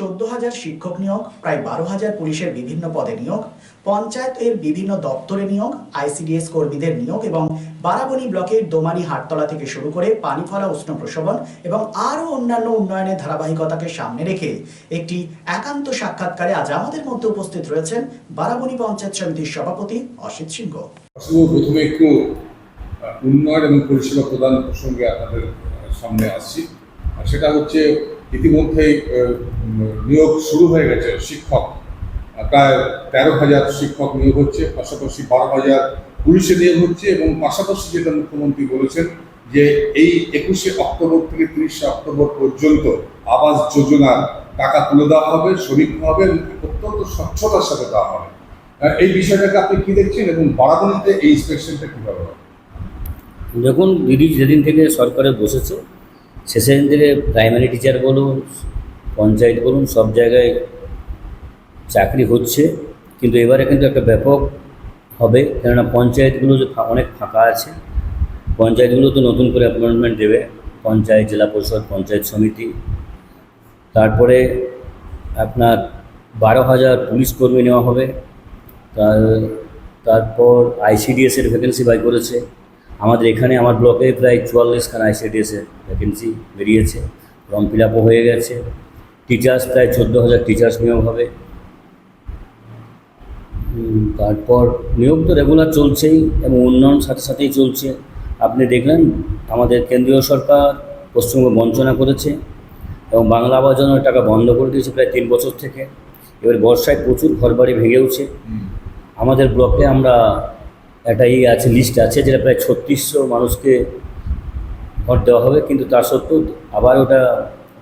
চোদ্দ হাজার শিক্ষক নিয়োগ, প্রায় বারো হাজার পুলিশের বিভিন্ন পদে নিয়োগ পঞ্চায়েত এর বিভিন্ন দপ্তরে নিয়োগ, আইসিডিএস কর্মীদের নিয়োগ এবং বারাবণী ব্লকের দোমারি হাটতলা থেকে শুরু করে পানিফলা উষ্ণ প্রসবন এবং আরও অন্যান্য উন্নয়নের ধারাবাহিকতাকে সামনে রেখে একটি একান্ত সাক্ষাৎকারে আজ আমাদের মধ্যে উপস্থিত রয়েছেন বারাবণী পঞ্চায়েত সমিতির সভাপতি অসিত সিংহ। প্রথমে একটু উন্নয়ন এবং পরিষেবা প্রদান প্রসঙ্গে আপনাদের সামনে আসছি। সেটা হচ্ছে ইতিমধ্যেই নিয়োগ শুরু হয়ে গেছে শিক্ষক। প্রায় তেরো হাজার শিক্ষক নিয়োগ হচ্ছে, পাশাপাশি বারো হাজার পুলিশে নিয়োগ হচ্ছে এবং পাশাপাশি যেটা মুখ্যমন্ত্রী বলেছেন যে এই একুশে অক্টোবর থেকে তিরিশে অক্টোবর পর্যন্ত আবাস যোজনার টাকা তুলে দেওয়া হবে সমীক্ষা হবে এবং অত্যন্ত স্বচ্ছতার সাথে দেওয়া হবে। এই বিষয়টাকে আপনি কি দেখছেন এবং বারাবণীতে এই ইন্সপেকশনটা কীভাবে হবে? দেখুন, দিদি যেদিন থেকে সরকারে বসেছে সেদিন থেকে প্রাইমারি টিচার বলুন, পঞ্চায়েত বলুন, সব জায়গায় চাকরি হচ্ছে, কিন্তু এবারে কিন্তু একটা ব্যাপক হবে। কেননা পঞ্চায়েতগুলো যে অনেক ফাঁকা আছে। পঞ্চায়েতগুলো তো নতুন করে অ্যাপয়েন্টমেন্ট দেবে। পঞ্চায়েত, জেলা পরিষদ, পঞ্চায়েত সমিতি। তারপরে আপনার বারো হাজার পুলিশ কর্মী নেওয়া হবে। তার তারপর আইসিডিএসের ভ্যাকেন্সি বাই করেছে। আমাদের এখানে আমার ব্লকে প্রায় চুয়াল্লিশখানা আইসিডিএসের ভ্যাকেন্সি বেরিয়েছে ফর্ম ফিল আপও হয়ে গেছে। টিচার্স প্রায় চোদ্দ হাজার টিচার্স নিয়োগ হবে। তারপর নিয়োগ তো রেগুলার চলছেই এবং উন্নয়ন সাথে সাথেই চলছে। আপনি দেখলেন আমাদের কেন্দ্রীয় সরকার পশ্চিমবঙ্গ বঞ্চনা করেছে এবং বাংলা আবাসনের টাকা বন্ধ করে দিয়েছে প্রায় তিন বছর থেকে। এবার বর্ষায় প্রচুর ঘরবাড়ি ভেঙেওছে আমাদের ব্লকে আমরা একটা ইয়ে আছে লিস্ট আছে যেটা প্রায় ছত্রিশশো মানুষকে ঘর দেওয়া হবে, কিন্তু তার সত্ত্বেও আবার ওটা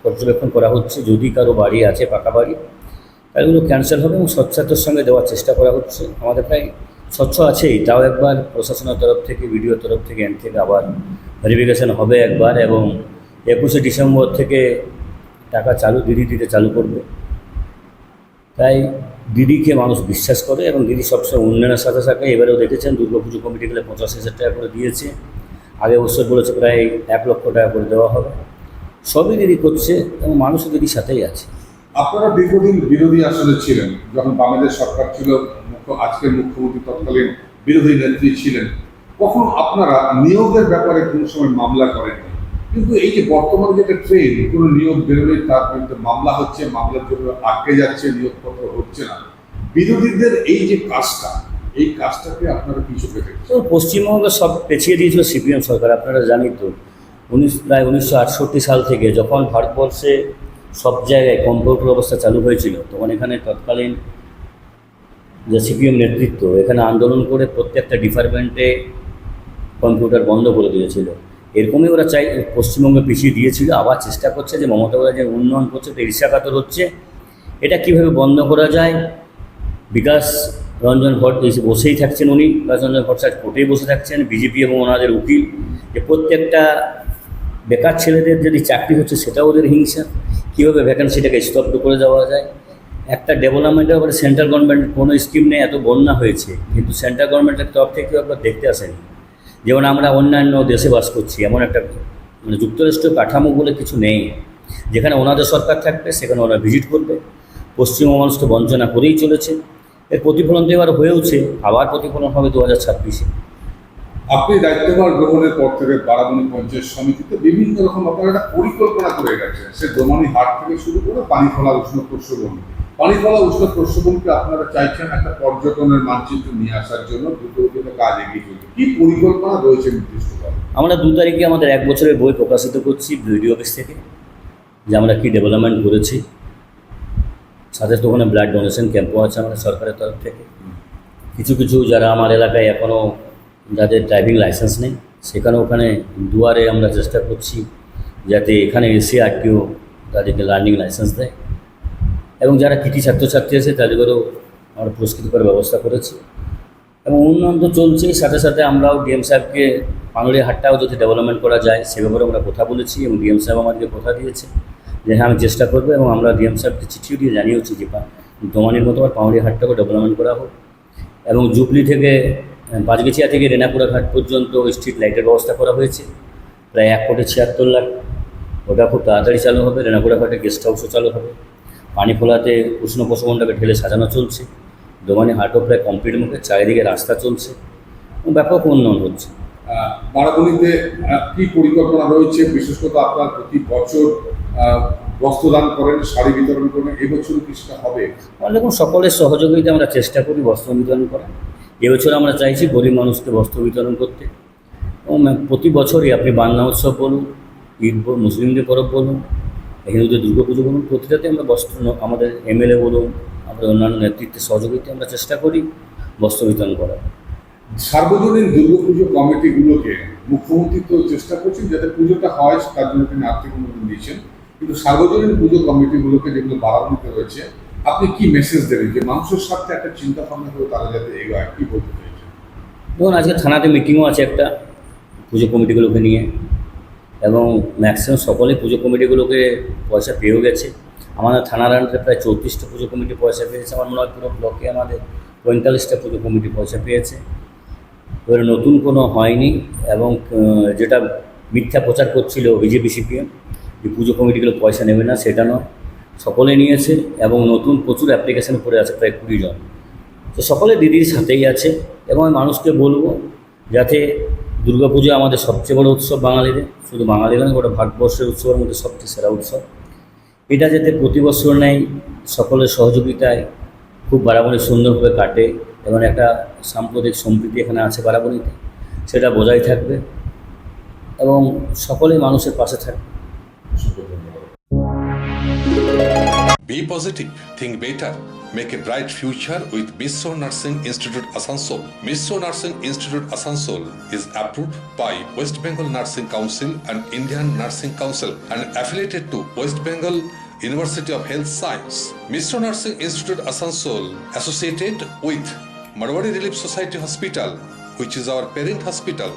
পর্যবেক্ষণ করা হচ্ছে, যদি কারও বাড়ি আছে, পাকা বাড়ি, তাহলে ক্যান্সেল হবে এবং স্বচ্ছতার সঙ্গে দেওয়ার চেষ্টা করা হচ্ছে। আমাদের প্রায় স্বচ্ছ আছেই, তাও একবার প্রশাসনের তরফ থেকে, বিডিওর তরফ থেকে এন থেকে আবার ভেরিফিকেশন হবে একবার এবং একুশে ডিসেম্বর থেকে টাকা চালু, দিদি দিতে চালু করবে। তাই দিদিকে মানুষ বিশ্বাস করে এবং দিদি সবসময় উন্নয়নের সাথে সাথে এবারেও দেখেছেন দুর্গা পুজো কমিটি গেলে পঁচাশি হাজার টাকা করে দিয়েছে। আগে অবশ্যই বলেছে প্রায় এক লক্ষ টাকা করে দেওয়া হবে। সবই দিদি করছে এবং মানুষও দিদির সাথেই আছে। আপনারা দীর্ঘদিন বিরোধী আসনে ছিলেন, যখন বাংলাদেশ সরকার ছিল, মুখ্য আজকের মুখ্যমন্ত্রী তৎকালীন বিরোধী নেত্রী ছিলেন, কখন আপনারা নিয়োগের ব্যাপারে কোনো সময় মামলা করেননি? কিন্তু এই যে বর্তমানে যেটা ট্রেন কোনো নিয়োগ বেরোলে তার বিরুদ্ধে মামলা হচ্ছে, মামলার জন্য আটকে যাচ্ছে, নিয়োগপত্র হচ্ছে না। বিরোধীদের এই যে কাজটা, এই কাজটাকে আপনারা কি দেখছেন? তো পশ্চিমবঙ্গে সব পেছিয়ে দিয়েছিল সিপিএম সরকার, আপনারা জানেন তো। উনিশ, প্রায় উনিশশো আটষট্টি সাল থেকে যখন ভারতবর্ষে সব জায়গায় কম্পিউটার অবস্থা চালু হয়েছিল, তখন এখানে তৎকালীন যে সিপিএম নেতৃত্ব, এখানে আন্দোলন করে প্রত্যেকটা ডিপার্টমেন্টে কম্পিউটার বন্ধ করে দিয়েছিল। এরকমই ওরা চাই, পশ্চিমবঙ্গে পিছিয়ে দিয়েছিল, আবার চেষ্টা করছে যে মমতা যে উন্নয়ন করছে তো ঈর্ষাকাতর হচ্ছে। এটা কীভাবে বন্ধ করা যায়? বিকাশ রঞ্জন ভট্ট এসে বসেই থাকছেন উনি, বিকাশ রঞ্জন ভট্টাচার্য কোর্টেই বসে থাকছেন, বিজেপি এবং ওনাদের উকিল, যে প্রত্যেকটা বেকার ছেলেদের যদি চাকরি হচ্ছে সেটাও ওদের হিংসা। কীভাবে ভ্যাকেন্সিটাকে স্তব্ধ করে দেওয়া যায়? একটা ডেভেলপমেন্টের ব্যাপারে সেন্ট্রাল গভর্নমেন্টের কোনো স্কিম নেই, এত বন্যা হয়েছে। কিন্তু সেন্ট্রাল গভর্নমেন্টের তরফ থেকে কেউ একবার দেখতে আসেনি। যেমন আমরা অন্যান্য দেশে বাস করছি, এমন একটা মানে যুক্তরাষ্ট্রীয় কাঠামো বলে কিছু নেই। যেখানে ওনাদের সরকার থাকবে, সেখানে ওরা ভিজিট করবে। পশ্চিমবঙ্গ মানুষ তো বঞ্চনা করেই চলেছে। এর প্রতিফলন তো এবার হয়েওছে, আবার প্রতিফলন হবে দু হাজার ছাব্বিশে। আপনি দায়িত্বভার গ্রহণের পর থেকে বারাবণী পঞ্চায়েত সমিতিতে বিভিন্ন রকম আপনারা একটা পরিকল্পনা করে গেছেন সে দোমানি হাট থেকে শুরু করে পানিফলা উষ্ণ প্রস্রবণ পানিফলা উষ্ণ প্রস্রবণকে আপনারা চাইছেন একটা পর্যটনের মানচিত্র নিয়ে আসার জন্য গতিতে কাজ এগিয়ে চলছে। কি পরিকল্পনা রয়েছে নির্দিষ্টভাবে আমরা দু তারিখে আমাদের এক বছরের বই প্রকাশিত করছি বিডিও অফিস থেকে, যে আমরা কী ডেভেলপমেন্ট করেছি। সাথে তো ওখানে ব্লাড ডোনেশন ক্যাম্পও আছে আমাদের সরকারের তরফ থেকে। কিছু কিছু যারা আমার এলাকায় এখনও যাদের ড্রাইভিং লাইসেন্স নেই, সেখানে ওখানে দুয়ারে আমরা চেষ্টা করছি যাতে এখানে এসে আর কেউ তাদেরকে লার্নিং লাইসেন্স দেয়। এবং যারা কৃতি ছাত্রছাত্রী আছে তাদেরও আমরা পুরস্কৃত করার ব্যবস্থা করেছি। এবং উন্নয়ন তো চলছেই, সাথে সাথে আমরাও ডিএম সাহেবকে পাঙ্গড়ি হাটটাও যদি ডেভেলপমেন্ট করা যায়, সে ব্যাপারে আমরা কথা বলেছি এবং ডিএম সাহেব আমাদেরকে কথা দিয়েছে যে হ্যাঁ আমি চেষ্টা করব এবং আমরা ডিএম সাহেবকে চিঠিও দিয়ে জানিয়েছি যে দোমানির মতো আর পাউড়ি হাটটাকে ডেভেলপমেন্ট করা হোক। এবং জুবলি থেকে পাঁচগেছিয়া থেকে রেনাপুরা ঘাট পর্যন্ত স্ট্রিট লাইটের ব্যবস্থা করা হয়েছে। প্রায় এক কোটি ছিয়াত্তর লাখ। ওটা খুব তাড়াতাড়ি চালু হবে। রেনাপুরা ঘাটে গেস্ট হাউসও চালু হবে। পানি ফোলাতে উষ্ণ প্রশমনটাকে ঢেলে সাজানো চলছে। দোমানি হাটও প্রায় কমপ্লিট মুখে চারিদিকে রাস্তা চলছে। এবং ব্যাপক উন্নয়ন হচ্ছে। বারাবণীতে কি পরিকল্পনা রয়েছে? বিশেষ করে আপনার প্রতি বছর বস্ত্রদান করেন শাড়ি বিতরণ করেন এবছর কি সেটা হবে? আমরা দেখুন সকলের সহযোগিতা আমরা চেষ্টা করি বস্ত্র বিতরণ করার। এবছর আমরা চাইছি গরিব মানুষকে বস্ত্র বিতরণ করতে। এবং প্রতি বছরই আপনি বাংলা উৎসব বলুন ঈদ মুসলিমদের পরব বলুন হিন্দুদের দুর্গাপুজো বলুন প্রতিটাতে আমরা বস্ত্র আমাদের এমএলএ বলুন আমাদের অন্যান্য নেতৃত্বের সহযোগিতা আমরা চেষ্টা করি বস্ত্র বিতরণ করার। সার্বজনীন দুর্গাপুজো কমিটিগুলোকে মুখ্যমন্ত্রী তো চেষ্টা করছেন যাতে পুজোটা হয় তার জন্য তিনি আর্থিক অনুদান দিয়েছেন। কিন্তু সার্বজনীন পুজো কমিটিগুলোকে যেগুলো বাড়ানোতে রয়েছে আপনি কি মেসেজ দেবেন? যে মানুষের সাথে একটা চিন্তা ভাবনা করে তারা যাতে এগোয় কি বলতে চাইছেন? ধরুন আজকে থানাতে মিটিংও আছে একটা পুজো কমিটিগুলোকে নিয়ে। এবং ম্যাক্সিমাম সকলেই পুজো কমিটিগুলোকে পয়সা পেয়েও গেছে। আমাদের থানার আন্ডারে প্রায় চৌত্রিশটা পুজো কমিটি পয়সা পেয়েছে। আমার মনে হয় পুরো ব্লকে আমাদের পঁয়তাল্লিশটা পুজো কমিটি পয়সা পেয়েছে। এবারে নতুন কোনো হয়নি এবং যেটা মিথ্যা প্রচার করছিল বিজেপি সিপিএম, যে পুজো কমিটিগুলো পয়সা নেবে না, সেটা নয়। সকলে নিয়েছে এবং নতুন প্রচুর অ্যাপ্লিকেশন পড়ে আছে, প্রায় কুড়ি জন। তো সকলে দিদির সাথেই আছে এবং আমি মানুষকে বলব যাতে দুর্গাপুজো আমাদের সবচেয়ে বড় উৎসব বাঙালিদের। শুধু বাঙালিরা নয় গোটা ভারতবর্ষের উৎসবের মধ্যে সবচেয়ে সেরা উৎসব। এটা যাতে প্রতি বছর নেয় সকলের সহযোগিতায় খুব বারাবণী সুন্দরভাবে কাটে এবং একটা সাম্প্রদায়িক সম্প্রীতি এখানে আছে বারাবণীতে সেটা বজায় থাকবে এবং সকলেই মানুষের পাশে থাকবে। Be positive, think better, make a bright future with Misso Nursing Institute Asansol. Misso Nursing Institute Asansol is approved by West Bengal Nursing Council and Indian Nursing Council and affiliated to West Bengal University of Health Science. Misso Nursing Institute Asansol associated with Marwari Relief Society Hospital, which is our parent hospital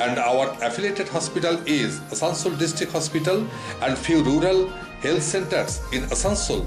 and our affiliated hospital is Asansol District Hospital and few rural health centers in Asansol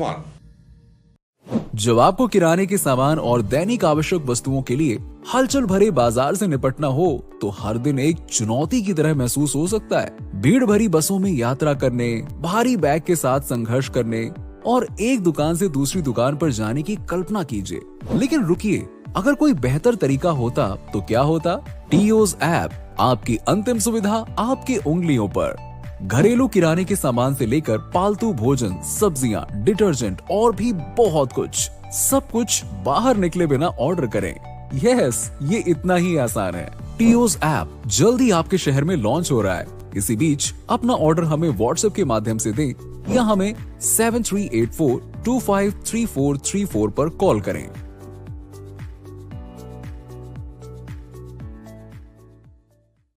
जब आपको किराने के सामान और दैनिक आवश्यक वस्तुओं के लिए हलचल भरे बाज़ार से निपटना हो तो हर दिन एक चुनौती की तरह महसूस हो सकता है। भीड़ भरी बसों में यात्रा करने, भारी बैग के साथ संघर्ष करने और एक दुकान से दूसरी दुकान पर जाने की कल्पना कीजिए। लेकिन रुकिए, अगर कोई बेहतर तरीका होता तो क्या होता? टीओज ऐप, आपकी अंतिम सुविधा आपकी उंगलियों पर। घरेलू किराने के सामान से लेकर पालतू भोजन, सब्ज़ियाँ, डिटर्जेंट और भी बहुत कुछ। सब कुछ बाहर निकले बिना ऑर्डर करें। यस, ये इतना ही आसान है। टीओज ऐप जल्दी आपके शहर में लॉन्च हो रहा है। इसी बीच अपना ऑर्डर हमें व्हाट्सएप के माध्यम से दें या हमें seven three eight four two five three four three four पर कॉल करें।